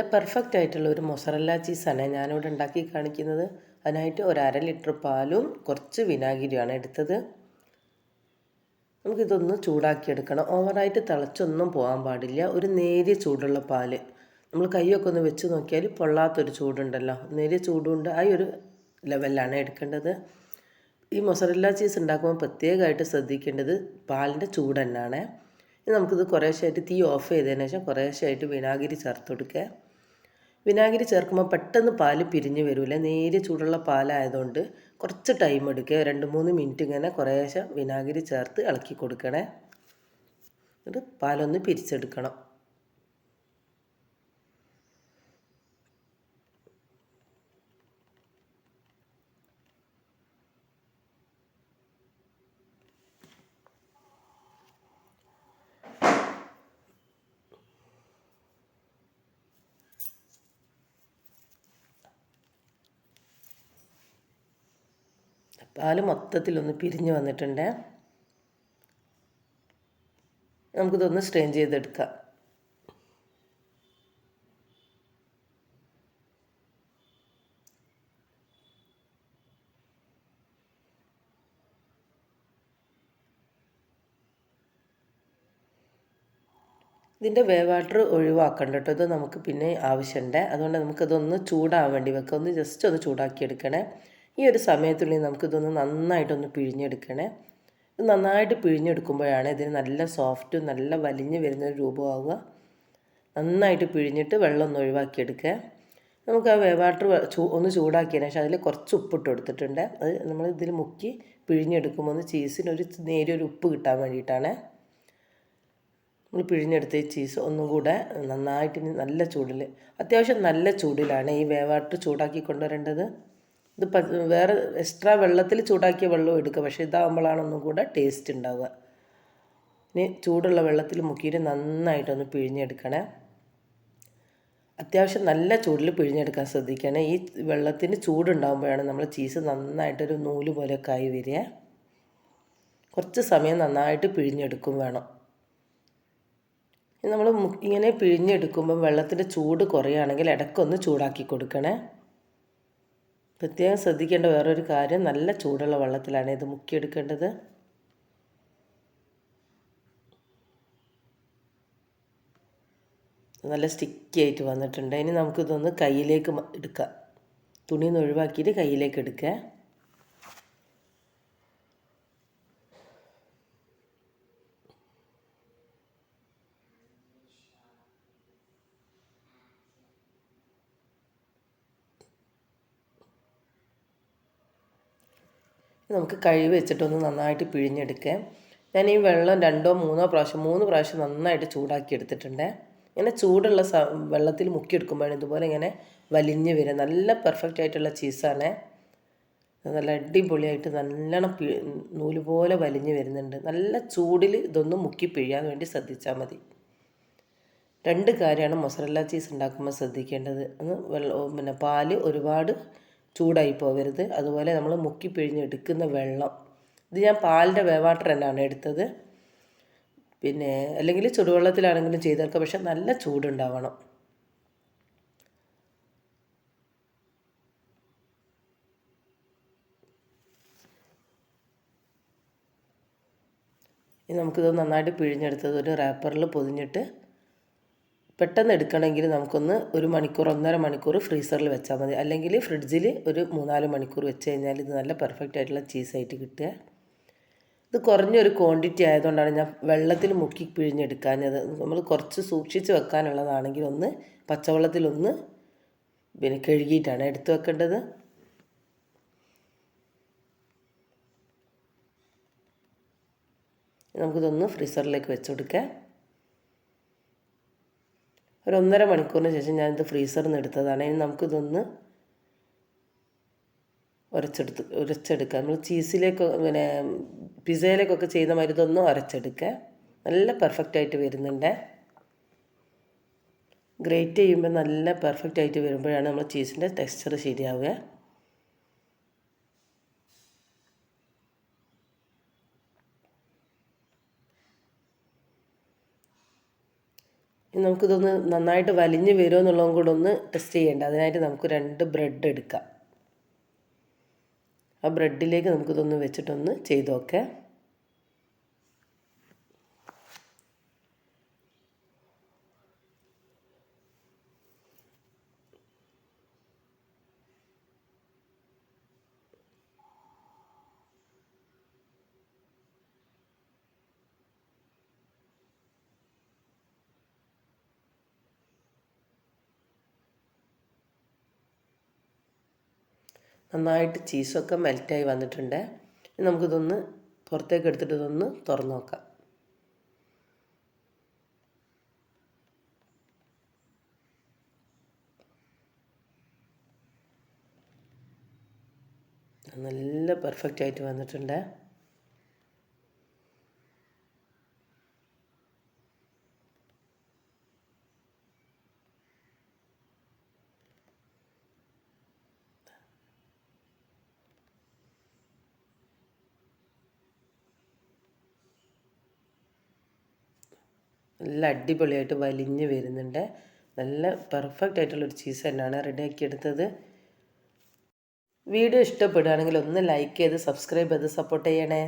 Perfect ആയിട്ടുള്ള ഒരു mozzarella ചീസാണ് ഞാനിവിടെ ഉണ്ടാക്കി കാണിക്കുന്നത്. അതിനായിട്ട് ഒരു അര ലിറ്റർ പാലും കുറച്ച് വിനാഗിരിയാണ് എടുത്തത്. നമുക്കിതൊന്ന് ചൂടാക്കിയെടുക്കണം ഓവറായിട്ട് തിളച്ചൊന്നും പോകാൻ പാടില്ല. ഒരു നേരിയ ചൂടുള്ള പാൽ. നമ്മൾ കൈയൊക്കെ ഒന്ന് വെച്ച് നോക്കിയാൽ പൊള്ളാത്തൊരു ചൂടുണ്ടല്ലോ. നേരിയ ചൂടുണ്ട് ആ ഒരു ലെവലിലാണ് എടുക്കേണ്ടത്. ഈ മൊസറല്ല ചീസ് ഉണ്ടാക്കുമ്പോൾ പ്രത്യേകമായിട്ട് ശ്രദ്ധിക്കേണ്ടത് പാലിന്റെ ചൂട് തന്നെയാണ്. ഇനി നമുക്കിത് കുറേശ്ശായിട്ട് തീ ഓഫ് ചെയ്തതിന് ശേഷം കുറേശ്ശായിട്ട് വിനാഗിരി ചേർത്ത് കൊടുക്കുക. വിനാഗിരി ചേർക്കുമ്പോൾ പെട്ടെന്ന് പാൽ പിരിഞ്ഞ് വരില്ല നേരെ ചൂടുള്ള പാലായതുകൊണ്ട് കുറച്ച് ടൈം എടുക്കുക. രണ്ട് മൂന്ന് മിനിറ്റ് ഇങ്ങനെ കുറേശ്ശെ വിനാഗിരി ചേർത്ത് ഇളക്കി കൊടുക്കണേ. എന്നിട്ട് പാലൊന്ന് പിരിച്ചെടുക്കണം. പാൽ മൊത്തത്തിലൊന്ന് പിരിഞ്ഞ് വന്നിട്ടുണ്ട്. നമുക്കിതൊന്ന് സ്ട്രെയിൻ ചെയ്തെടുക്കാം. ഇതിന്റെ വേ വാട്ടർ ഒഴിവാക്കണ്ട കേട്ടോ ഇത് നമുക്ക് പിന്നെ ആവശ്യമുണ്ട് അതുകൊണ്ട് നമുക്കതൊന്ന് ചൂടാകാൻ വേണ്ടി വെക്കാം. ഒന്ന് ജസ്റ്റ് ഒന്ന് ചൂടാക്കി എടുക്കണേ ഈ ഒരു സമയത്തുള്ളിൽ നമുക്കിതൊന്ന് നന്നായിട്ടൊന്ന് പിഴിഞ്ഞെടുക്കണേ. ഇത് നന്നായിട്ട് പിഴിഞ്ഞെടുക്കുമ്പോഴാണ് ഇതിന് നല്ല സോഫ്റ്റും നല്ല വലിഞ്ഞ് വരുന്ന രൂപമാവുക. നന്നായിട്ട് പിഴിഞ്ഞിട്ട് വെള്ളം ഒന്ന് ഒഴിവാക്കിയെടുക്കുക. നമുക്ക് ആ വാട്ടർ ചൂ ഒന്ന് ചൂടാക്കിയതിന് ശേഷം അതിൽ കുറച്ച് ഉപ്പിട്ട് കൊടുത്തിട്ടുണ്ട്. അത് നമ്മൾ ഇതിൽ മുക്കി പിഴിഞ്ഞെടുക്കുമ്പോൾ ഒന്ന് ചീസിന് ഒരു നേരിയൊരു ഉപ്പ് കിട്ടാൻ വേണ്ടിയിട്ടാണ്. നമ്മൾ പിഴിഞ്ഞെടുത്ത ഈ ചീസ് ഒന്നും കൂടെ നന്നായിട്ട് നല്ല ചൂടിൽ അത്യാവശ്യം നല്ല ചൂടിലാണ് ഈ വേവാട്ട് ചൂടാക്കി കൊണ്ടുവരേണ്ടത്. ഇത് വേറെ എക്സ്ട്രാ വെള്ളത്തിൽ ചൂടാക്കിയ വെള്ളം എടുക്കുക. പക്ഷേ ഇതാകുമ്പോഴാണ് ഒന്നും കൂടെ ടേസ്റ്റ് ഉണ്ടാവുക. ഇനി ചൂടുള്ള വെള്ളത്തിൽ മുക്കിയിട്ട് നന്നായിട്ടൊന്ന് പിഴിഞ്ഞെടുക്കണേ. അത്യാവശ്യം നല്ല ചൂടിൽ പിഴിഞ്ഞെടുക്കാൻ ശ്രദ്ധിക്കണേ. ഈ വെള്ളത്തിന് ചൂടുണ്ടാകുമ്പോഴാണ് നമ്മൾ ചീസ് നന്നായിട്ടൊരു നൂൽ പോലെ ആയി വരിക. കുറച്ച് സമയം നന്നായിട്ട് പിഴിഞ്ഞെടുക്കും വേണം. നമ്മൾ ഇങ്ങനെ പിഴിഞ്ഞെടുക്കുമ്പം വെള്ളത്തിന്റെ ചൂട് കുറയുകയാണെങ്കിൽ ഇടയ്ക്കൊന്ന് ചൂടാക്കി കൊടുക്കണേ. പ്രത്യേകം ശ്രദ്ധിക്കേണ്ട വേറൊരു കാര്യം നല്ല ചൂടുള്ള വെള്ളത്തിലാണ് ഇത് മുക്കിയെടുക്കേണ്ടത്. നല്ല സ്റ്റിക്കി ആയിട്ട് വന്നിട്ടുണ്ട്. ഇനി നമുക്കിതൊന്ന് കയ്യിലേക്ക് എടുക്കാം. തുണിന്ന് ഒഴിവാക്കിയിട്ട് കയ്യിലേക്ക് എടുക്കുക നമുക്ക് കഴിവ് വെച്ചിട്ടൊന്ന് നന്നായിട്ട് പിഴിഞ്ഞെടുക്കാം. ഞാൻ ഈ വെള്ളം രണ്ടോ മൂന്നോ പ്രാവശ്യം മൂന്ന് പ്രാവശ്യം നന്നായിട്ട് ചൂടാക്കി എടുത്തിട്ടുണ്ട്. ഇങ്ങനെ ചൂടുള്ള സ വെള്ളത്തിൽ മുക്കിയെടുക്കുമ്പോഴാണ് ഇതുപോലെ ഇങ്ങനെ വലിഞ്ഞ് വരിക. നല്ല പെർഫെക്റ്റ് ആയിട്ടുള്ള ചീസാണ്. നല്ല അടിപൊളിയായിട്ട് നല്ലോണം പി നൂൽ പോലെ വലിഞ്ഞ് വരുന്നുണ്ട്. നല്ല ചൂടിൽ ഇതൊന്ന് മുക്കി പിഴിയാൻ വേണ്ടി ശ്രദ്ധിച്ചാൽ മതി. രണ്ട് കാര്യമാണ് മൊസറല്ല ചീസ് ഉണ്ടാക്കുമ്പോൾ ശ്രദ്ധിക്കേണ്ടത്. ഒന്ന് വെള്ളം പിന്നെ പാൽ ഒരുപാട് ചൂടായി പോകരുത്. അതുപോലെ നമ്മൾ മുക്കി പിഴിഞ്ഞെടുക്കുന്ന വെള്ളം. ഇത് ഞാൻ പാലിന്റെ വേവാട്ടർ തന്നെയാണ് എടുത്തത്. പിന്നെ അല്ലെങ്കിൽ ചുടുവെള്ളത്തിലാണെങ്കിലും ചെയ്തേക്കുക പക്ഷെ നല്ല ചൂടുണ്ടാവണം. ഇനി നമുക്കിത് നന്നായിട്ട് പിഴിഞ്ഞെടുത്തത് ഒരു റാപ്പറിൽ പൊതിഞ്ഞിട്ട് പെട്ടെന്ന് എടുക്കണമെങ്കിൽ നമുക്കൊന്ന് ഒരു മണിക്കൂർ ഒന്നര മണിക്കൂർ ഫ്രീസറിൽ വെച്ചാൽ മതി. അല്ലെങ്കിൽ ഫ്രിഡ്ജിൽ ഒരു മൂന്നാൽ മണിക്കൂർ വെച്ച് കഴിഞ്ഞാൽ ഇത് നല്ല പെർഫെക്റ്റ് ആയിട്ടുള്ള ചീസായിട്ട് കിട്ടുക. ഇത് കുറഞ്ഞൊരു ക്വാണ്ടിറ്റി ആയതുകൊണ്ടാണ് ഞാൻ വെള്ളത്തിൽ മുക്കി പിഴിഞ്ഞെടുക്കാഞ്ഞത്. നമ്മൾ കുറച്ച് സൂക്ഷിച്ച് വെക്കാനുള്ളതാണെങ്കിൽ ഒന്ന് പച്ചവെള്ളത്തിലൊന്ന് പിന്നെ കഴുകിയിട്ടാണ് എടുത്തു വെക്കേണ്ടത്. നമുക്കിതൊന്ന് ഫ്രീസറിലേക്ക് വെച്ച് കൊടുക്കാം. ഒരു ഒന്നര മണിക്കൂറിന് ശേഷം ഞാനിത് ഫ്രീസറിൽ നിന്ന് എടുത്തതാണ്. ഇനി നമുക്കിതൊന്ന് ഉരച്ചെടുത്ത് ഉരച്ചെടുക്കുക നമ്മൾ ചീസിലേക്ക് പിന്നെ പിസയിലേക്കൊക്കെ ചെയ്യുന്ന മാതിരി ഇതൊന്ന് ഉരച്ചെടുക്കുക നല്ല പെർഫെക്റ്റ് ആയിട്ട് വരുന്നുണ്ട്. ഗ്രേറ്റ് ചെയ്യുമ്പോൾ നല്ല പെർഫെക്റ്റ് ആയിട്ട് വരുമ്പോഴാണ് നമ്മൾ ചീസിന്റെ ടെക്സ്ചർ ശരിയാവുക. നമുക്കിതൊന്ന് നന്നായിട്ട് വലിഞ്ഞ് വരുമോ എന്നുള്ളതും കൂടെ ഒന്ന് ടെസ്റ്റ് ചെയ്യേണ്ട. അതിനായിട്ട് നമുക്ക് രണ്ട് ബ്രെഡ് എടുക്കാം. ആ ബ്രെഡിലേക്ക് നമുക്കിതൊന്ന് വെച്ചിട്ടൊന്ന് ചെയ്തു നോക്കാം. നന്നായിട്ട് ചീസൊക്കെ മെൽറ്റായി വന്നിട്ടുണ്ട്. നമുക്കിതൊന്ന് പുറത്തേക്ക് എടുത്തിട്ട് ഇതൊന്ന് തുറന്നു നോക്കാം. നല്ല പെർഫെക്റ്റ് ആയിട്ട് വന്നിട്ടുണ്ട്. നല്ല അടിപൊളിയായിട്ട് വലിഞ്ഞ് വരുന്നുണ്ട്. നല്ല പെർഫെക്റ്റ് ആയിട്ടുള്ളൊരു ചീസ് തന്നെയാണ് റെഡിയാക്കി എടുത്തത്. വീഡിയോ ഇഷ്ടപ്പെടുകയാണെങ്കിൽ ഒന്ന് ലൈക്ക് ചെയ്ത് സബ്സ്ക്രൈബ് ചെയ്ത് സപ്പോർട്ട് ചെയ്യണേ.